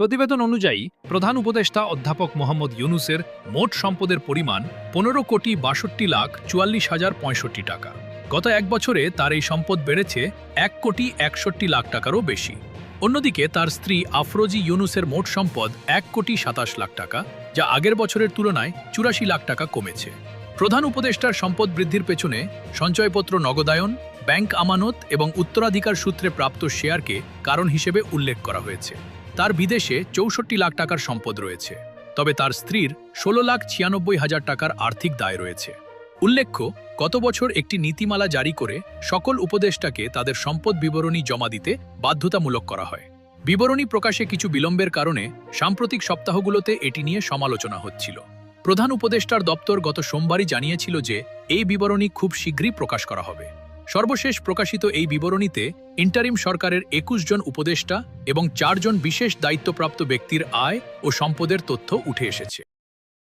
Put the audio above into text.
প্রতিবেদন অনুযায়ী, প্রধান উপদেষ্টা অধ্যাপক মোহাম্মদ ইউনুসের মোট সম্পদের পরিমাণ পনেরো কোটি বাষট্টি লাখ চুয়াল্লিশ হাজার পঁয়ষট্টি টাকা। গত এক বছরে তার এই সম্পদ বেড়েছে এক কোটি একষট্টি লাখ টাকারও বেশি। অন্যদিকে তার স্ত্রী আফরোজি ইউনুসের মোট সম্পদ এক কোটি সাতাশ লাখ টাকা, যা আগের বছরের তুলনায় চুরাশি লাখ টাকা কমেছে। প্রধান উপদেষ্টার সম্পদ বৃদ্ধির পেছনে সঞ্চয়পত্র নগদায়ন, ব্যাংক আমানত এবং উত্তরাধিকার সূত্রে প্রাপ্ত শেয়ারকে কারণ হিসেবে উল্লেখ করা হয়েছে। তার বিদেশে চৌষট্টি লাখ টাকার সম্পদ রয়েছে। তবে তার স্ত্রীর ষোলো লাখ ছিয়ানব্বই হাজার টাকার আর্থিক দায় রয়েছে। উল্লেখ্য, গত বছর একটি নীতিমালা জারি করে সকল উপদেষ্টাকে তাদের সম্পদ বিবরণী জমা দিতে বাধ্যতামূলক করা হয়। বিবরণী প্রকাশে কিছু বিলম্বের কারণে সাম্প্রতিক সপ্তাহগুলোতে এটি নিয়ে সমালোচনা হচ্ছিল। প্রধান উপদেষ্টার দপ্তর গত সোমবারই জানিয়েছিল যে, এই বিবরণী খুব শীঘ্রই প্রকাশ করা হবে। সর্বশেষ প্রকাশিত এই বিবরণীতে ইন্টারিম সরকারের একুশ জন উপদেষ্টা এবং চারজন বিশেষ দায়িত্বপ্রাপ্ত ব্যক্তির আয় ও সম্পদের তথ্য উঠে এসেছে।